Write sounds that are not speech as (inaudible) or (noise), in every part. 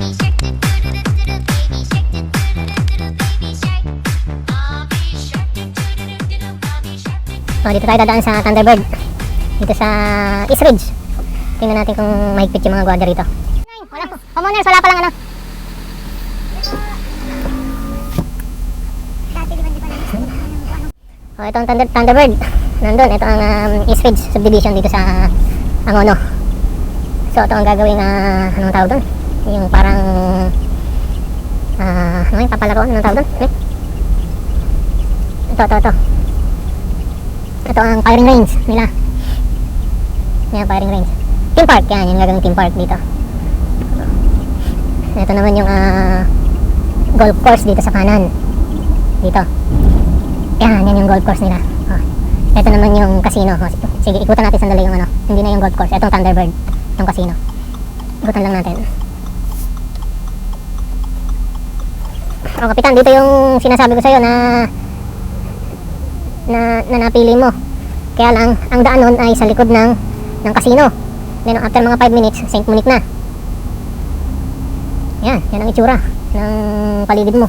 Oh, dito tayo dadaan sa Thunderbird. Dito sa East Ridge. Tingnan natin kung mahigpit yung mga gwardiya rito. Wala po. Homeowners, wala pa lang ano. Oh, ito ang Thunder, Thunderbird. Nandun, ito ang um, East Ridge subdivision dito sa Angono. So, ito ang gagawing, ah, anong tawag doon? Yung parang, ah, ano yung papalaro? Anong tawag doon? Eh? Ito, ito, ito. Ito ang firing range nila. Yan, firing range. Team park, yan, yung gagawing team park dito. Ito naman yung ah, golf course dito sa kanan. Dito. Yan, yan yung golf course nila. Oh. Ito naman yung casino. Oh, sige, ikutan natin sandali yung ano. Hindi na yung golf course. Itong Thunderbird. Yung casino. Ikutan lang natin. Oh, kapitan, dito yung sinasabi ko sa'yo na na, na napili mo. Kaya lang, ang daan nun ay sa likod ng, ng casino. Then after mga 5 minutes, St. Monique na. Yan, yan ang itsura ng paligid mo.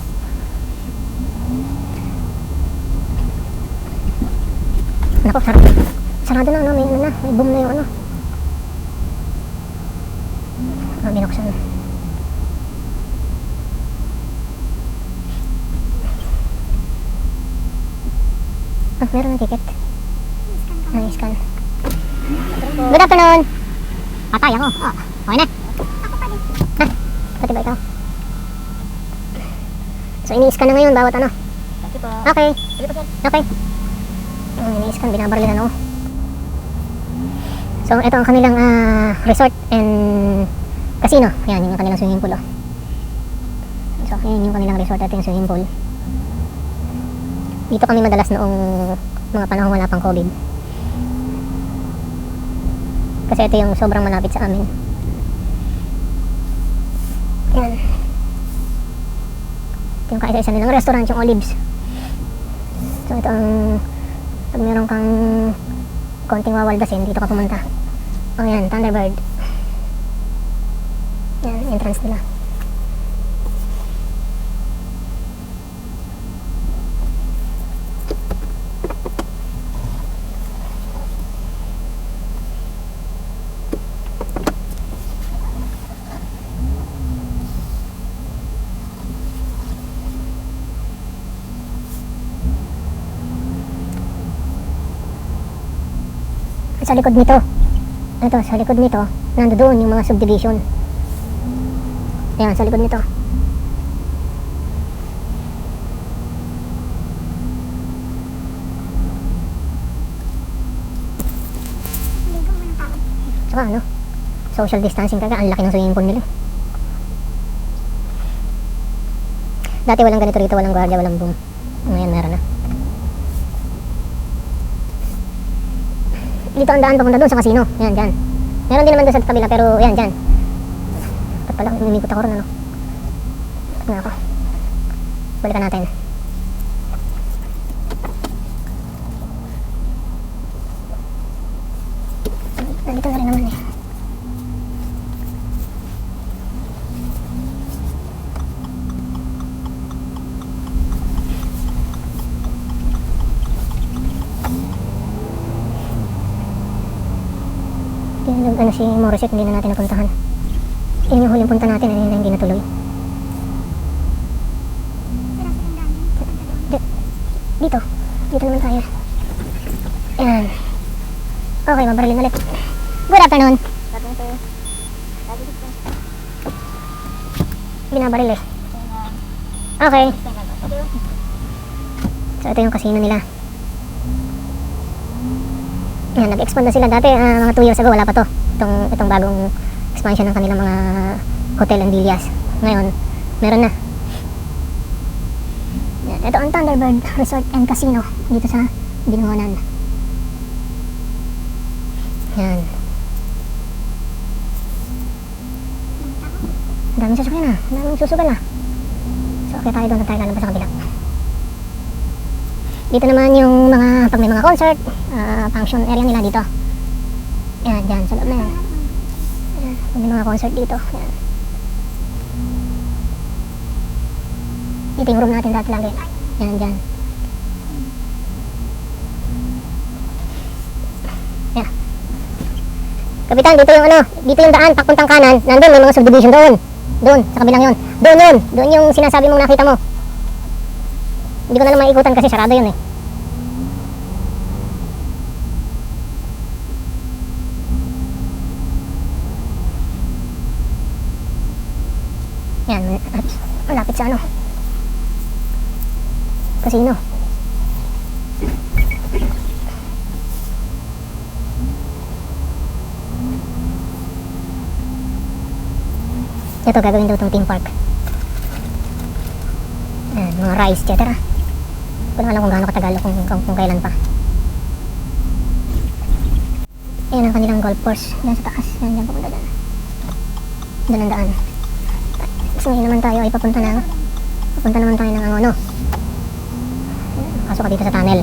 Nako, sarado. Sarado na, no? May ano na, may boom na yung ano. Ah, binuksan. Ah, meron ng ticket. Ang scan. Good afternoon. Patay ako. Oh, okay na. Ha? Pati ba ikaw? So, ini-scan na ngayon bawat ano. Okay. Okay. Ang ini-scan, binabaril na no. So, ito ang kanilang ah, resort and casino. Yan, yung kanilang swimming pool. Oh. So, yan yung kanilang resort at yung swimming pool. Dito kami madalas noong mga panahon wala pang COVID. Kasi ito yung sobrang malapit sa amin. Yan. Ito yung kaisa-isa nilang restaurant, yung Olives. So ito ang pag meron kang konting wawaldasin, dito ka pumunta. O yan, Thunderbird. Yan, entrance nila. Sa likod nito, ito, sa likod nito, nandoon yung mga subdivision. Ayan, sa likod nito. Tsaka ano, social distancing talaga, ang laki ng swimming pool nila. Dati walang ganito rito, walang gwardiya, walang boom. Ngayon meron na. Dito ang daan papunta doon sa casino. Yan, dyan. Meron din naman doon sa kabila, pero yan, dyan. Dapat pala, umimikot ako ron, ano. Dapat nga ako. Balikan natin. Nandito na rin naman eh. Ano si Morissette, hindi na natin napuntahan. Yun yung huling punta natin, ayun na hindi natuloy. Di- Dito. Dito naman tayo. Yan. Okay, mabarilin ulit. Good afternoon. Binabaril eh. Okay. So, ito yung casino nila. Yan, nag-expand na sila dati, ah, mga 2 years ago, wala pa to. Itong, itong bagong expansion ng kanilang mga hotel and villas. Ngayon, meron na. Ito ang Thunderbird Resort and Casino dito sa Binangonan. Yan. Ang daming sasakyan na. Ang daming susugal na. So, okay tayo doon tayo lalabas sa kabila. Dito naman yung mga, pag may mga concert, ah, function area nila dito. Yan, dyan, sa loob na yan. Yan, pag may mga concert dito. Yan. Ito yung room natin dati lagi. Yan, dyan. Yan. Kapitan, dito yung ano, dito yung daan, papuntang kanan, nandun, may mga subdivision doon. Doon, sa kabilang yun. Doon yun, doon yung sinasabi mong nakita mo. Hindi ko na lang maikutan kasi sarado yun eh. Yan, at malapit sa ano. Casino. Ito gagawin daw itong theme park. Ayan, mga rice, etc. Hindi ko alam kung gaano katagal kung, kung, kung kailan pa. Ayan ang kanilang golf course. Diyan sa taas. Yan, diyan papunta dyan. Doon ang daan. Tapos ngayon naman tayo. Ay papunta ng papunta naman tayo ng ano pasok ka dito sa tunnel.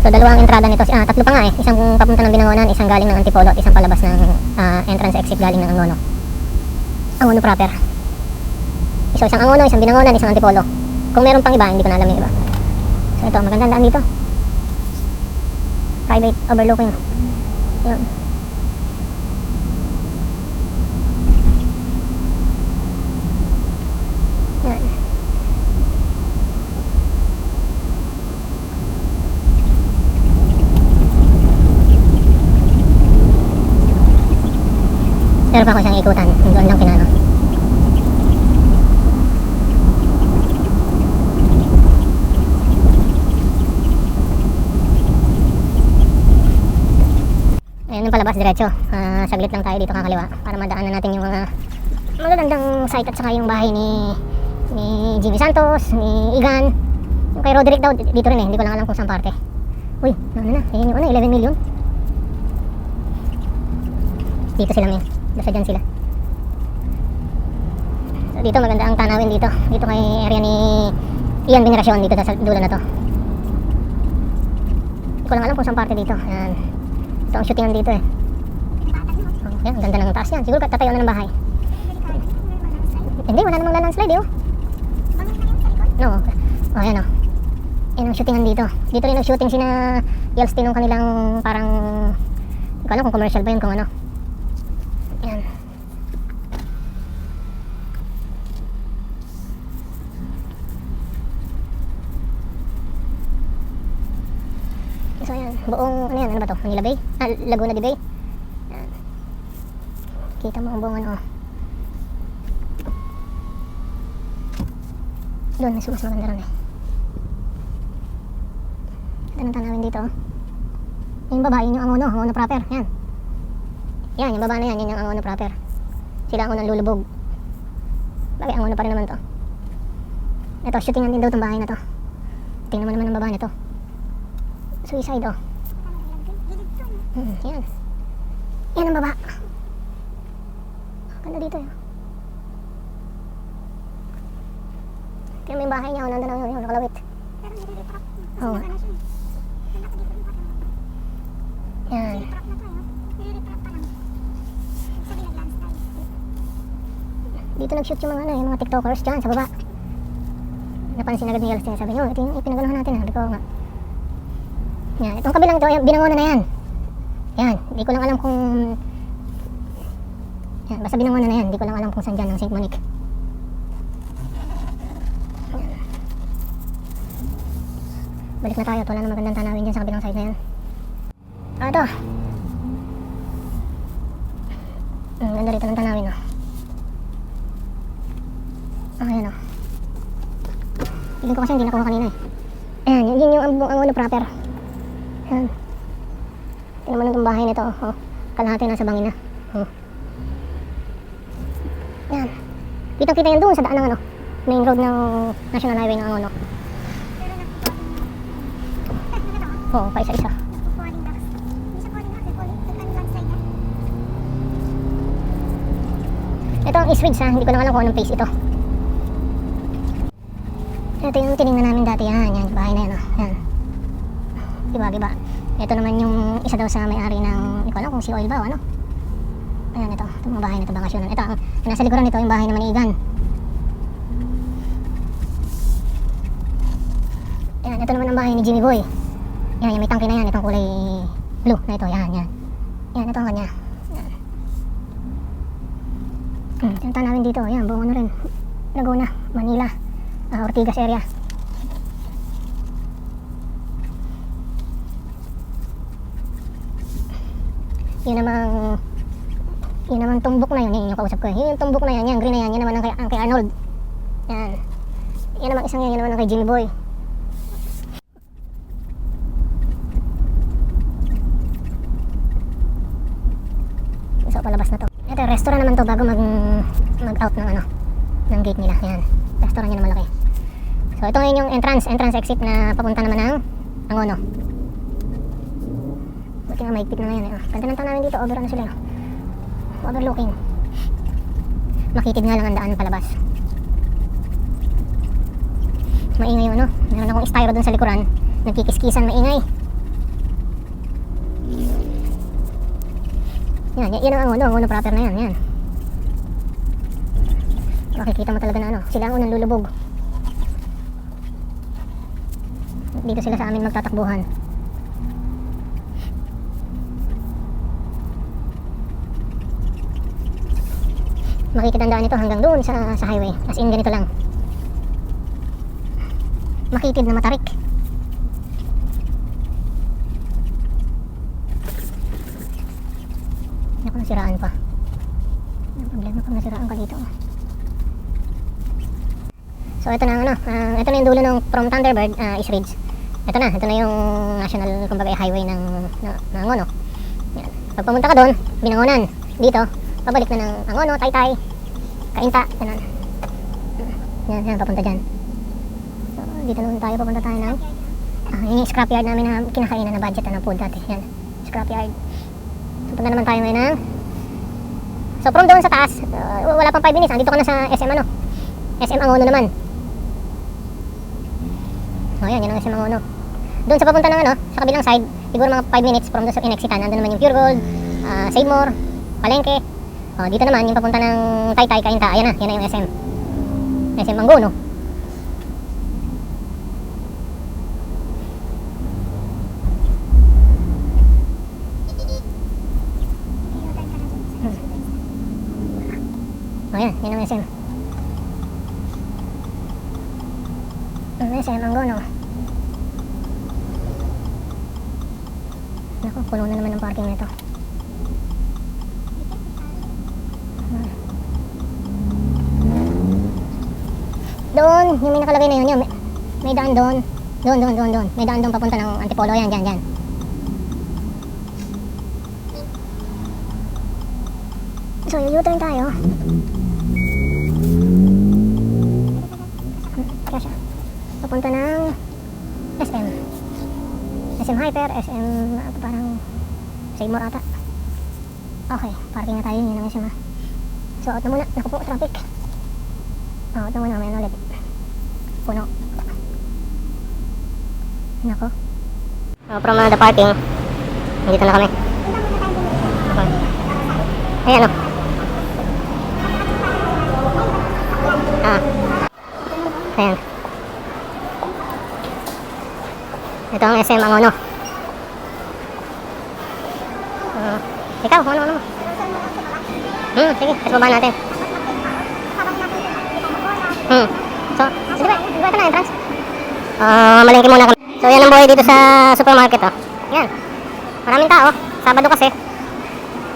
So dalawang entrada nito. Ah, tatlo pa nga eh. Isang papunta ng Binangonan isang galing ng Antipolo at isang palabas ng ah, entrance exit galing ng Angono. Angono proper. So isang Angono isang Binangonan isang Antipolo. Kung meron pang iba hindi ko na alam yung iba. So ito magandang daan dito. Private overlooking yun Yan. Meron pa ako isang ikutan. Doon lang pinano. Ayan yung palabas diretso. Ah, saglit lang tayo dito kakaliwa para madaanan natin yung mga magagandang site at saka yung bahay ni ni Jimmy Santos, ni Igan. Yung kay Roderick daw, dito rin eh. Hindi ko lang alam kung saan parte. Uy, ano na, yan yung ano, 11 million. Dito sila men. Basta dyan sila. So, dito maganda ang tanawin dito. Dito kay area ni Ian Veneracion dito sa dulo na to. Hindi ko lang alam kung saan parte dito. Yan. Ito ang shootingan dito eh. Oh, yan, ang ganda ng taas yan. Siguro tatayo na ng bahay. Hindi, wala namang landslide eh. Oh. No. Oh, ayan oh. Yan ang shootingan dito. Dito rin nag-shooting sina Yelstin nung kanilang parang hindi ko alam kung commercial ba yun kung ano. Yan. So yan, buong ano ba to? Manila Bay? Ah, Laguna de Bay? Kita mo ang buong ano oh. Doon, mas mas maganda ron eh. Ito ng tanawin dito. oh. Yung baba, yun yung angono, angono proper. Yan. Yan, yung baba na yan, yun yung angono proper. Sila ang unang lulubog. Bagay, angono pa rin naman to. Ito, shootingan din daw itong bahay na to. Tingnan mo naman ang baba nito. Suicide, oh. Hmm, yan. Yan ang baba. Ganda dito. Tingnan mo yung bahay niya, oh, nandun ang yun, nakalawit. Oo nga. Yan. Dito nag-shoot yung mga ano, yung mga tiktokers dyan sa baba. Napansin agad ni Yelstin, sabi niyo, ito yung ipinaganohan natin, sabi ko nga. Yan, itong kabilang to, yung binangonan na yan. Yan, hindi ko lang alam kung... Yan, basta binangonan na yan, hindi ko lang alam kung saan dyan ang St. Monique. Balik na tayo, wala na magandang tanawin dyan sa kabilang side na yan. Ah, ito. Ang ganda rito ng tanawin, oh. Ah, ayan, oh. Feeling ko kasi hindi nakuha kanina, eh. Ayan, yun, yun yung ang, ang ano proper. Ayan. Tingnan mo na itong bahay nito, oh. Kalahati nasa bangin na. Oh. Ayan. Kitang-kita yan doon sa daan ng ano, main road ng National Highway ng ano. Oo, pa isa-isa. Ito ang East Ridge ha, hindi ko lang alam kung anong place ito. Ito yung tinignan namin dati yan, yan, bahay na yan oh. Yan. Diba, diba? Ito naman yung isa daw sa may-ari ng, hindi ko alam kung si oil ba o ano. Ayan, ito. Itong mga bahay na ito bakasyonan. Ito, ang nasa likuran nito, yung bahay na manigan. Yan, ito naman ang bahay ni Jimmy Boy. Yan, yung may tangke na yan, itong kulay blue na ito, yan, yan. Yan, ito ang kanya. Yan. Hmm, tinta namin dito, yan, buong ano rin. Laguna, Manila, ah, Ortigas area. Yun namang yun naman tumbok na yun, yun yung kausap ko eh. Yun yung tumbok na yan, yan, green na yan, yun naman ang kay, ang kay Arnold. Yan. Yan naman isang yan, yun naman ang kay Jimmy Boy. So palabas na to. Ito, restaurant naman to bago mag mag-out ng ano, ng gate nila. Yan. Restaurant yun na malaki. So ito ngayon yung entrance, entrance exit na papunta naman ng Angono. Nga maigpit na ngayon eh. Ganda ng town namin dito, over ano sila eh. Overlooking. Makitid nga lang ang daan palabas. Maingay yung ano, meron akong styro dun sa likuran. Nagkikiskisan, maingay. Yan, yan, yan ang angono, angono proper na yan, yan. Makikita mo talaga na ano, sila ang unang lulubog. Dito sila sa amin magtatakbuhan. Makikita ang daan ito hanggang doon sa, sa highway. As in, ganito lang. Makitid na matarik. Naku, nasiraan pa. Ang problema pag nasiraan ka dito. So, ito na ano. ah, ito na yung dulo ng from Thunderbird, uh, East Ridge. Ito na. Ito na yung national, kumbaga, highway ng, ng, ng. Yan. Pag pumunta ka doon, binangonan. Dito, pabalik na ng Angono, Taytay, Kainta, ganun. Yan, yan, papunta dyan. So, dito naman tayo, papunta tayo ng ah, yung scrapyard namin na kinakainan na budget na food dati. Yan, scrapyard. So, punta naman tayo ngayon ng So, from doon sa taas, uh, wala pang 5 minutes, andito ka na sa SM ano. SM Angono naman. O, yan, yan ang SM Angono. Doon sa papunta ng ano, sa kabilang side, siguro mga 5 minutes from doon sa inexitan, nandun naman yung Pure Gold, uh, Save More, Palengke. O, dito naman, yung papunta ng Taytay, Kainta, ayan na, yan na yung SM. SM Angono. O, yan, yan ang SM. Ang SM Angono. Naku, puno na naman ang parking nito. Doon, yung may nakalagay na yun, yun may, may daan doon. Doon, doon, doon, doon. May daan doon papunta ng Antipolo. Yan, dyan, dyan. So, u-turn tayo. Kaya siya. Papunta ng SM. SM Hyper, SM, ano, parang More ata. Okay, parking na tayo. Yun ang SM ah. So, out na muna. Naku po, traffic. Oh, ito muna, may ulit. Puno. Nako. Uh, from uh, the parking, dito na kami. Okay. Ayan o. Ah. Ayan. Ito ang SM Angono. Uh, ikaw, ano, ano? Hmm, sige, tapos natin. Hmm. So, di ba, ito na entrance? Ah, malingki muna kami. So, yan ang buhay dito sa supermarket, oh. Yan. Maraming tao. Sabado kasi.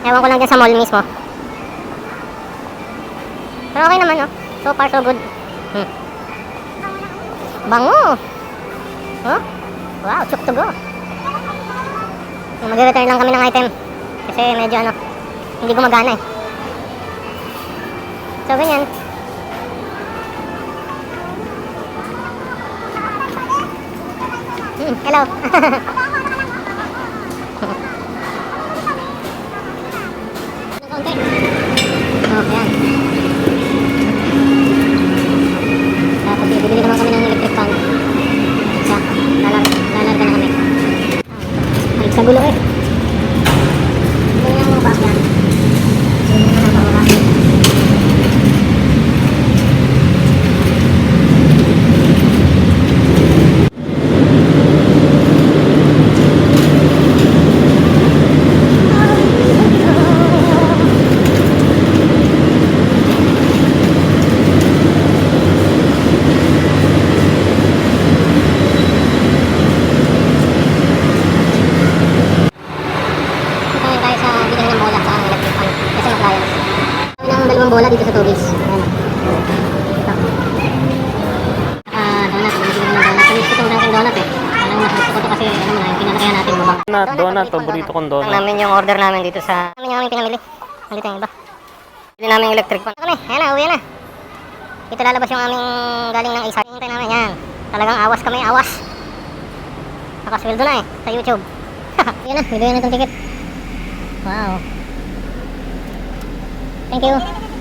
Ewan ko lang dyan sa mall mismo. Pero okay naman, oh. So far, so good. Hmm. Bango! Oh? Wow, chuk to go. Mag-return lang kami ng item. Kasi medyo ano, hindi gumagana eh. So, ganyan. Ay, sa gulo eh. Ito yung mga bakyan. Ito yung mga bakyan. Bola dito sa Tugis. Ayan. Ito. Ah, donut. Bumili ng donut. Miss ko itong Dunkin Donut eh. Alam mo, gusto ko kasi, alam mo na, yung pinanakayan natin. Donut, donut, paborito kong Ang donut. namin yung order namin dito sa... Namin yung aming pinamili. Nandito yung iba. Bili namin yung electric fan. Kami, ayan na, uwi na. Dito lalabas yung aming galing ng isa. Hintay namin, yan. Talagang awas kami, awas. Nakasweldo na eh, sa YouTube. (laughs) Yan na, bibigyan na itong ticket. Wow. Thank you.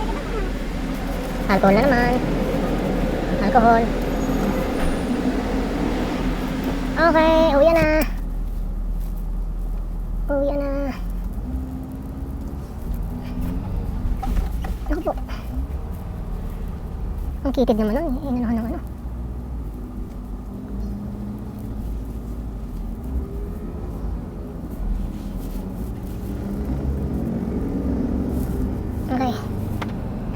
Alcohol na naman. Alcohol. Okay, uwi na. Uwi na. Ako po. Ang kitid naman nun. Inanahan ng ano. Okay.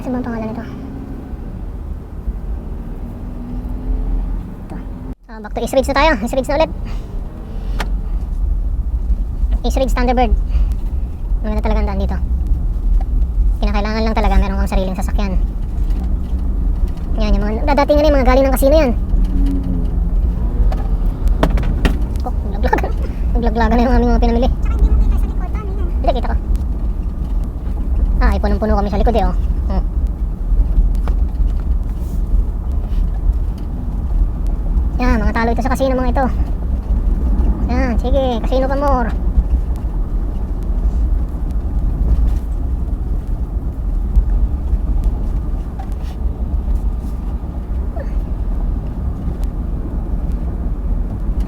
Ano ba ang pangalan nito? So, back to East Ridge na tayo. East Ridge na ulit. East Ridge Thunderbird. Maganda talaga ang daan dito. Kinakailangan lang talaga meron kang sariling sasakyan. Yan, yung mga dadating yung mga galing ng kasino yan. Oh, naglaglag. (laughs) Naglaglagan na yung aming mga pinamili. Hindi, kita ko. Ah, ay punong-puno kami sa likod eh, oh. Hmm. Yan, mga talo ito sa kasino mga ito. Yan, sige, kasino pa more.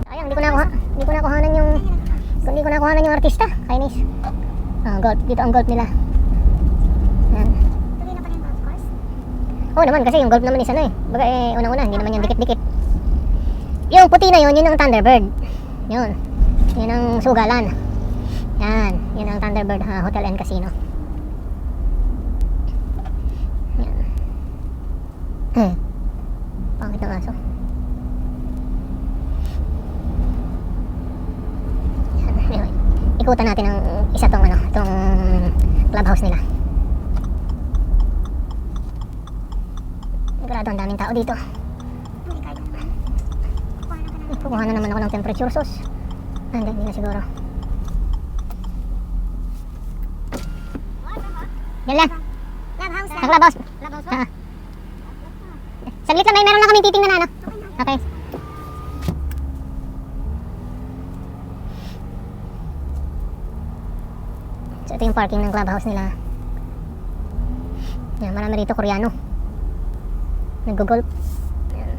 Sayang, hindi ko nakuha. Hindi ko nakuhanan yung hindi ko nakuhanan yung artista. Kainis. Ah, golf. Dito ang golf nila. Yan. Oo naman, kasi yung golf naman is ano eh. Baga eh, unang-una, hindi naman yung dikit-dikit. Yung puti na yun, yun ang Thunderbird. Yun. Yun ang sugalan. Yan. Yun ang Thunderbird ha, Hotel and Casino. Yan. Hmm. Pangit ng aso. Yan. Anyway. Ikutan natin ang isa tong ano, tong clubhouse nila. Sigurado ang daming tao dito. Kukuha na naman ako ng temperature sauce. Ah, hindi, hindi na siguro. Yan lang. Clubhouse. Sa clubhouse. Clubhouse Ah. Saglit lang, may meron lang kami titingnan na ano. Okay. So ito yung parking ng clubhouse nila. Yan, marami rito koreano. Nag-golf. Yan.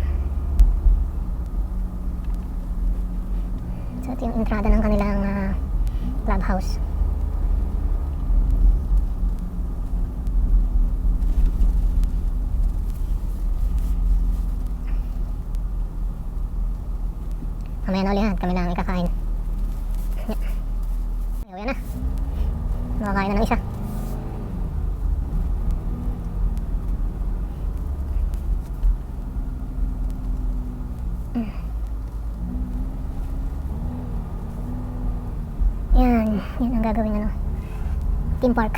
So ito yung entrada ng kanilang ah, clubhouse. Mamaya na ulihan, kami lang ikakain. (laughs) Ayaw yan na. Makakain na ng isa. Mm. Yan, yan ang gagawin ano. Theme park.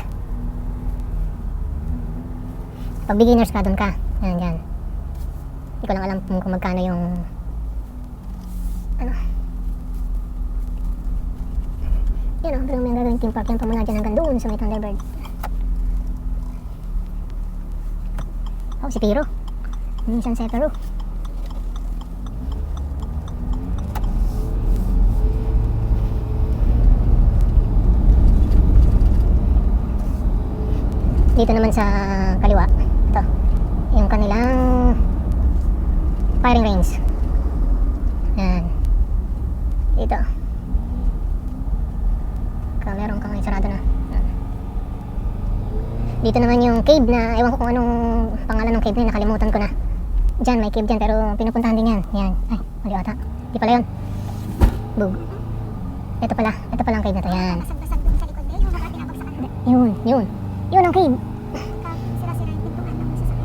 Pag beginners ka, doon ka. Yan, yan. Hindi ko lang alam kung, kung magkano yung ano. Yan o, pero may gagawin theme park yan pa muna dyan hanggang doon sa may Thunderbird. Oh, si Piro. Minsan sa Peru. Dito naman sa kaliwa, ito, yung kanilang firing range. Yan. Dito. Ka, meron kang sarado na. Dito naman yung cave na, ewan ko kung anong pangalan ng cave na nakalimutan ko na. Diyan, may cave dyan, pero pinupuntahan din yan. Yan. Ay, mali ata. Di pala yun. Bug. Ito pala. Ito pala ang cave na to. Yan. Yun, yun. Yun ang cave.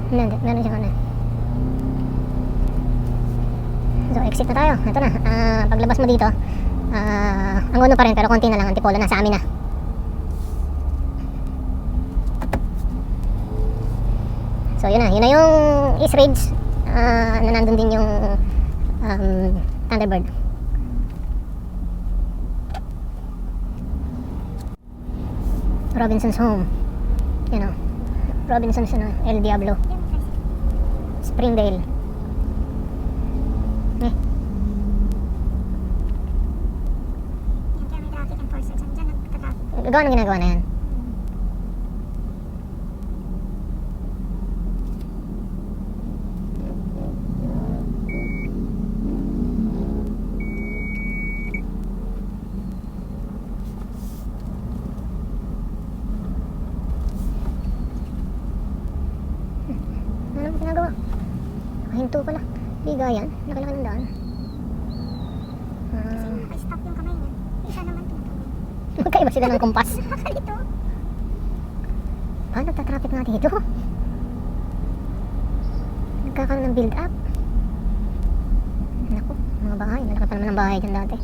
Ng sasakyan. Meron, siyang ano. So, exit na tayo. Ito na. Ah, paglabas mo dito, ah, ang uno pa rin, pero konti na lang. Antipolo na sa amin na. So yun na, yun na yung East Ridge ah, na nandun din yung um, Thunderbird. Robinson's Home. You know, Robinson's ano, El Diablo. Yan, tricycle. Springdale. Eh, Yan, kaya may traffic enforcer dyan. Dyan, nagka-traffic. gawa ng ginagawa na yan. Hmm. Ano ba ginagawa? Nakahinto pala. Biga yan. Nakalaki ng daan. Kasi Ah, naka-stop yung kamay niya. Isa naman tumutulong. magkaiba sila ng kumpas. (laughs) Nakakalito. Ah, nagtatraffic nga dito. Nagkakaroon ng build up. Naku, mga bahay. Malaki pa naman ang bahay dyan dati.